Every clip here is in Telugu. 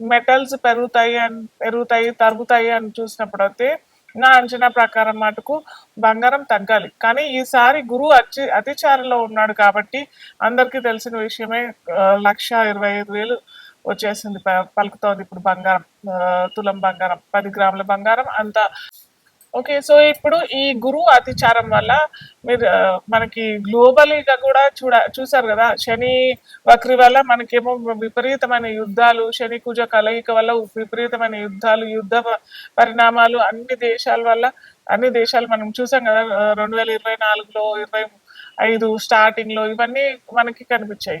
మెటల్స్ పెరుగుతాయి అని పెరుగుతాయి తరుగుతాయి అని చూసినప్పుడు అయితే నా అంచనా ప్రకారం మటుకు బంగారం తగ్గాలి. కానీ ఈసారి గురువు అతి అతిచారంలో ఉన్నాడు కాబట్టి అందరికీ తెలిసిన విషయమే లక్ష ఇరవై ఐదు వేలు వచ్చేసింది ప- పలుకుతోంది ఇప్పుడు బంగారం ఆ, తులం బంగారం పది గ్రాముల బంగారం అంత ఓకే సో ఇప్పుడు ఈ గురువు అతిచారం వల్ల మీరు మనకి గ్లోబలీగా కూడా చూడ చూసారు కదా శని వక్రి వల్ల మనకేమో విపరీతమైన యుద్ధాలు శని కుజ కలయిక వల్ల విపరీతమైన యుద్ధాలు యుద్ధ పరిణామాలు అన్ని దేశాల వల్ల అన్ని దేశాలు మనం చూసాం కదా రెండు వేల ఇరవై నాలుగులో ఇరవై ఐదు స్టార్టింగ్లో ఇవన్నీ మనకి కనిపించాయి.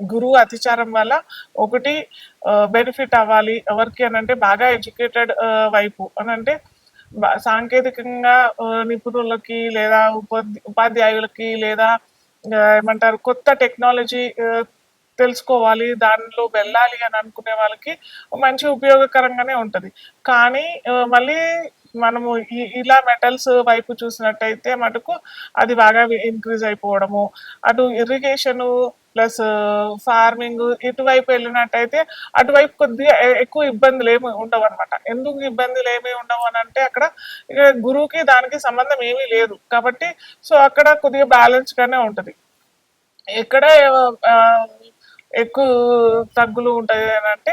గురువు అతిచారం వల్ల ఒకటి బెనిఫిట్ అవ్వాలి. ఎవరికి అని అంటే బాగా ఎడ్యుకేటెడ్ వైపు అని అంటే సాంకేతికంగా నిపుణులకి లేదా ఉపాధి ఉపాధ్యాయులకి లేదా ఏమంటారు కొత్త టెక్నాలజీ తెలుసుకోవాలి దానిలో వెళ్ళాలి అని అనుకునే వాళ్ళకి మంచి ఉపయోగకరంగానే ఉంటుంది. కానీ మళ్ళీ మనము ఇలా మెటల్స్ వైపు చూసినట్టయితే మటుకు అది బాగా ఇంక్రీజ్ అయిపోవడము అటు ఇరిగేషను ప్లస్ ఫార్మింగ్ ఇటువైపు వెళ్ళినట్టయితే అటువైపు కొద్దిగా ఎక్కువ ఇబ్బందులు ఏమి ఉండవు అనమాట ఎందుకు ఇబ్బందులు ఏమి ఉండవు అని అంటే అక్కడ ఇక్కడ గురువుకి దానికి సంబంధం ఏమీ లేదు. కాబట్టి సో అక్కడ కొద్దిగా బ్యాలెన్స్ గానే ఉంటది. ఎక్కడ ఎక్కువ తగ్గులు ఉంటాయి అని అంటే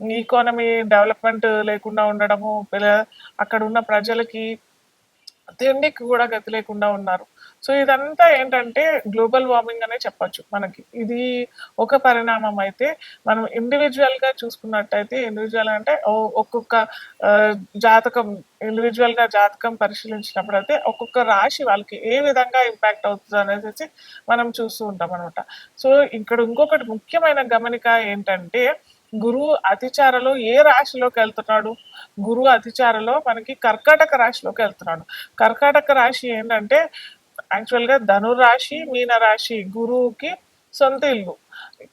ఈకానమీ డెవలప్మెంట్ లేకుండా ఉండడము అక్కడ ఉన్న ప్రజలకి తిండికి కూడా గతి లేకుండా ఉన్నారు. సో ఇదంతా ఏంటంటే గ్లోబల్ వార్మింగ్ అనే చెప్పొచ్చు మనకి. ఇది ఒక పరిణామం అయితే మనం ఇండివిజువల్గా చూసుకున్నట్టయితే ఇండివిజువల్ అంటే ఓ- ఒక్కొక్క జాతకం ఇండివిజువల్గా జాతకం పరిశీలించినప్పుడు అయితే ఒక్కొక్క రాశి వాళ్ళకి ఏ విధంగా ఇంపాక్ట్ అవుతుంది అనేసి మనం చూస్తూ ఉంటాం అనమాట సో ఇక్కడ ఇంకొకటి ముఖ్యమైన గమనిక ఏంటంటే గురువు అతిచారలో ఏ రాశిలోకి వెళ్తున్నాడు? గురువు అతిచారలో మనకి కర్కాటక రాశిలోకి వెళ్తున్నాడు. కర్కాటక రాశి ఏంటంటే యాక్చువల్గా ధనురాశి మీన రాశి గురువుకి సొంత ఇల్లు.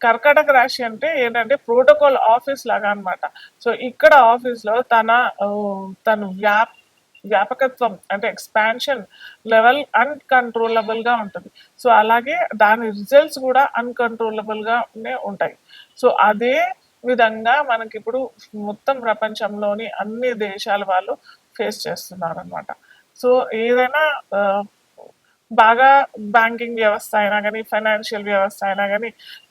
కర్కాటక రాశి అంటే ఏంటంటే ప్రోటోకాల్ ఆఫీస్ లాగా అనమాట సో ఇక్కడ ఆఫీస్లో తన తన తను వ్యాప్ వ్యాపకత్వం అంటే ఎక్స్పాన్షన్ లెవెల్ అన్కంట్రోలబుల్గా ఉంటుంది. సో అలాగే దాని రిజల్ట్స్ కూడా అన్కంట్రోలబుల్గానే ఉంటాయి. సో అదే విధంగా మనకి ఇప్పుడు మొత్తం ప్రపంచంలోని అన్ని దేశాల వాళ్ళు ఫేస్ చేస్తున్నారు అనమాట సో ఏదైనా బాగా బ్యాంకింగ్ వ్యవస్థ అయినా కానీ ఫైనాన్షియల్ వ్యవస్థ అయినా కానీ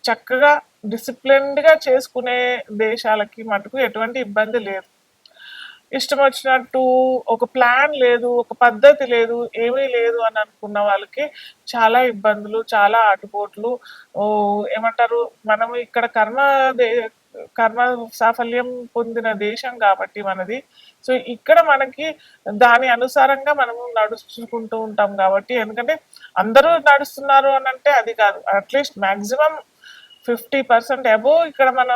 చక్కగా డిసిప్లిన్డ్గా చేసుకునే దేశాలకి మటుకు ఎటువంటి ఇబ్బంది లేదు. ఇష్టం వచ్చినట్టు ఒక ప్లాన్ లేదు ఒక పద్ధతి లేదు ఏమీ లేదు అని అనుకున్న వాళ్ళకి చాలా ఇబ్బందులు చాలా ఆటుపోట్లు. ఏమంటారు మనం ఇక్కడ కర్మ కర్మ సాఫల్యం పొందిన దేశం కాబట్టి మనది. సో ఇక్కడ మనకి దాని అనుసారంగా మనం నడుచుకుంటూ ఉంటాం కాబట్టి ఎందుకంటే అందరూ నడుస్తున్నారు అని అంటే అది కాదు. At least maximum fifty percent above ఇక్కడ మన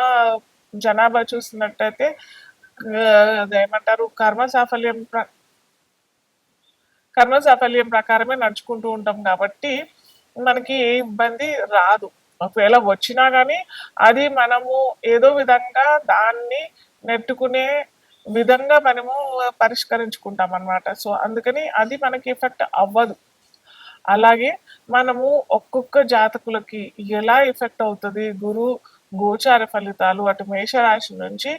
జనాభా చూసినట్టయితే ఏమంటారు అదేమంటారు కర్మ సాఫల్యం ప్ర- కర్మ సాఫల్యం ప్రకారమే నడుచుకుంటూ ఉంటాం కాబట్టి మనకి ఏ ఇబ్బంది రాదు. ఒకవేళ వచ్చినా కానీ అది మనము ఏదో విధంగా దాన్ని నెట్టుకునే విధంగా మనము పరిష్కరించుకుంటాం అన్నమాట. సో అందుకని అది మనకి ఎఫెక్ట్ అవ్వదు. అలాగే మనము ఒక్కొక్క జాతకులకి ఎలా ఎఫెక్ట్ అవుతుంది? గురు గోచార ఫలితాలు అటు మేషరాశి నుంచి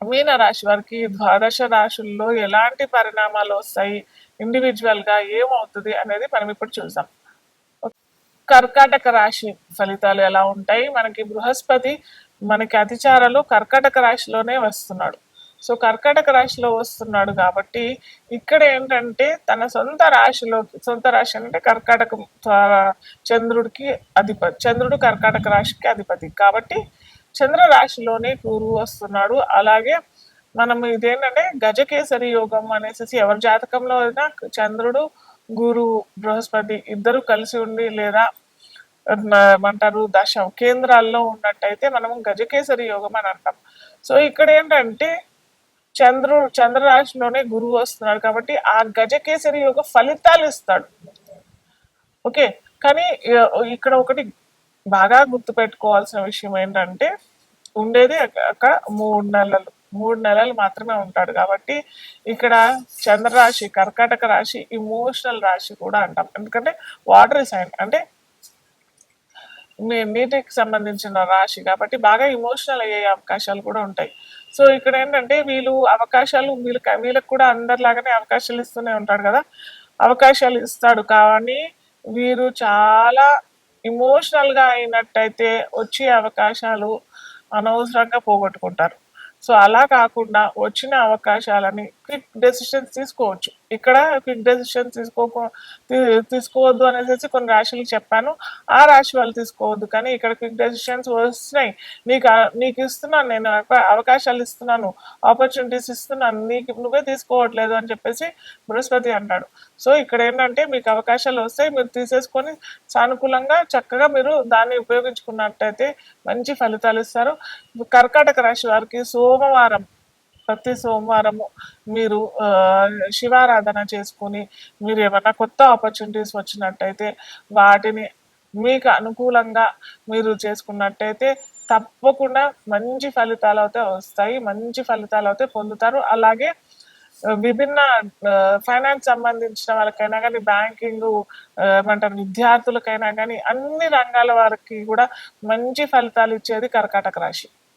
మీన రాశి వారికి ద్వాదశ రాశుల్లో ఎలాంటి పరిణామాలు వస్తాయి? ఇండివిజువల్గా ఏమవుతుంది అనేది మనం ఇప్పుడు చూద్దాం. కర్కాటక రాశి ఫలితాలు ఎలా ఉంటాయి? మనకి బృహస్పతి మనకి అతిచారలో కర్కాటక రాశిలోనే వస్తున్నాడు. సో కర్కాటక రాశిలో వస్తున్నాడు కాబట్టి ఇక్కడ ఏంటంటే తన సొంత రాశిలో సొంత రాశి అంటే కర్కాటక చంద్రుడికి అధిపతి చంద్రుడు కర్కాటక రాశికి అధిపతి. కాబట్టి చంద్ర రాశిలోనే గురువు వస్తున్నాడు. అలాగే మనం ఇదేంటంటే గజకేసరి యోగం అనేసి ఎవరి జాతకంలో అయినా చంద్రుడు గురువు బృహస్పతి ఇద్దరు కలిసి ఉండి లేదా న- ఏమంటారు దశ కేంద్రాల్లో ఉన్నట్టయితే మనం గజకేసరి యోగం అని అంటాం. సో ఇక్కడ ఏంటంటే చంద్రుడు చంద్రరాశిలోనే గురువు వస్తున్నాడు కాబట్టి ఆ గజకేసరి యోగ ఫలితాలు ఇస్తాడు. ఓకే? కానీ ఇక్కడ ఒకటి బాగా గుర్తుపెట్టుకోవాల్సిన విషయం ఏంటంటే ఉండేది అక్కడ మూడు నెలలు. మూడు నెలలు మాత్రమే ఉంటాడు కాబట్టి ఇక్కడ చంద్రరాశి కర్కాటక రాశి ఇమోషనల్ రాశి కూడా అంటాం. ఎందుకంటే వాటర్ సైన్ అంటే నీటికి సంబంధించిన రాశి కాబట్టి బాగా ఇమోషనల్ అయ్యే అవకాశాలు కూడా ఉంటాయి. సో ఇక్కడ ఏంటంటే వీళ్ళు అవకాశాలు వీళ్ళకి వీళ్ళకి కూడా అందరిలాగానే అవకాశాలు ఇస్తూనే ఉంటాడు కదా. అవకాశాలు ఇస్తాడు కానీ వీరు చాలా ఇమోషనల్గా అయినట్టయితే వచ్చే అవకాశాలు అనవసరంగా పోగొట్టుకుంటారు. సో అలా కాకుండా వచ్చిన అవకాశాలని క్విక్ డెసిషన్స్ తీసుకోవచ్చు. ఇక్కడ క్విక్ డెసిషన్ తీసుకోక తీ- తీసుకోవద్దు అనేసి కొన్ని రాశులు చెప్పాను. ఆ రాశి వాళ్ళు తీసుకోవద్దు కానీ ఇక్కడ క్విక్ డెసిషన్స్ వస్తున్నాయి. నీకు నీకు ఇస్తున్నాను నేను అవకాశాలు ఇస్తున్నాను ఆపర్చునిటీస్ ఇస్తున్నాను నీకు నువ్వే తీసుకోవట్లేదు అని చెప్పేసి బృహస్పతి అంటాడు. సో ఇక్కడ ఏంటంటే మీకు అవకాశాలు వస్తాయి మీరు తీసేసుకొని సానుకూలంగా చక్కగా మీరు దాన్ని ఉపయోగించుకున్నట్టయితే మంచి ఫలితాలు ఇస్తారు. కర్కాటక రాశి వారికి సోమవారం ప్రతి సోమవారము మీరు శివారాధన చేసుకొని మీరు ఏమైనా కొత్త ఆపర్చునిటీస్ వచ్చినట్టయితే వాటిని మీకు అనుకూలంగా మీరు చేసుకున్నట్టయితే తప్పకుండా మంచి ఫలితాలు అయితే వస్తాయి మంచి ఫలితాలు అయితే పొందుతారు. అలాగే విభిన్న ఫైనాన్స్ సంబంధించిన వాళ్ళకైనా కానీ బ్యాంకింగ్ ఏమంటారు విద్యార్థులకైనా కానీ అన్ని రంగాల వారికి కూడా మంచి ఫలితాలు ఇచ్చేది కర్కాటక రాశి.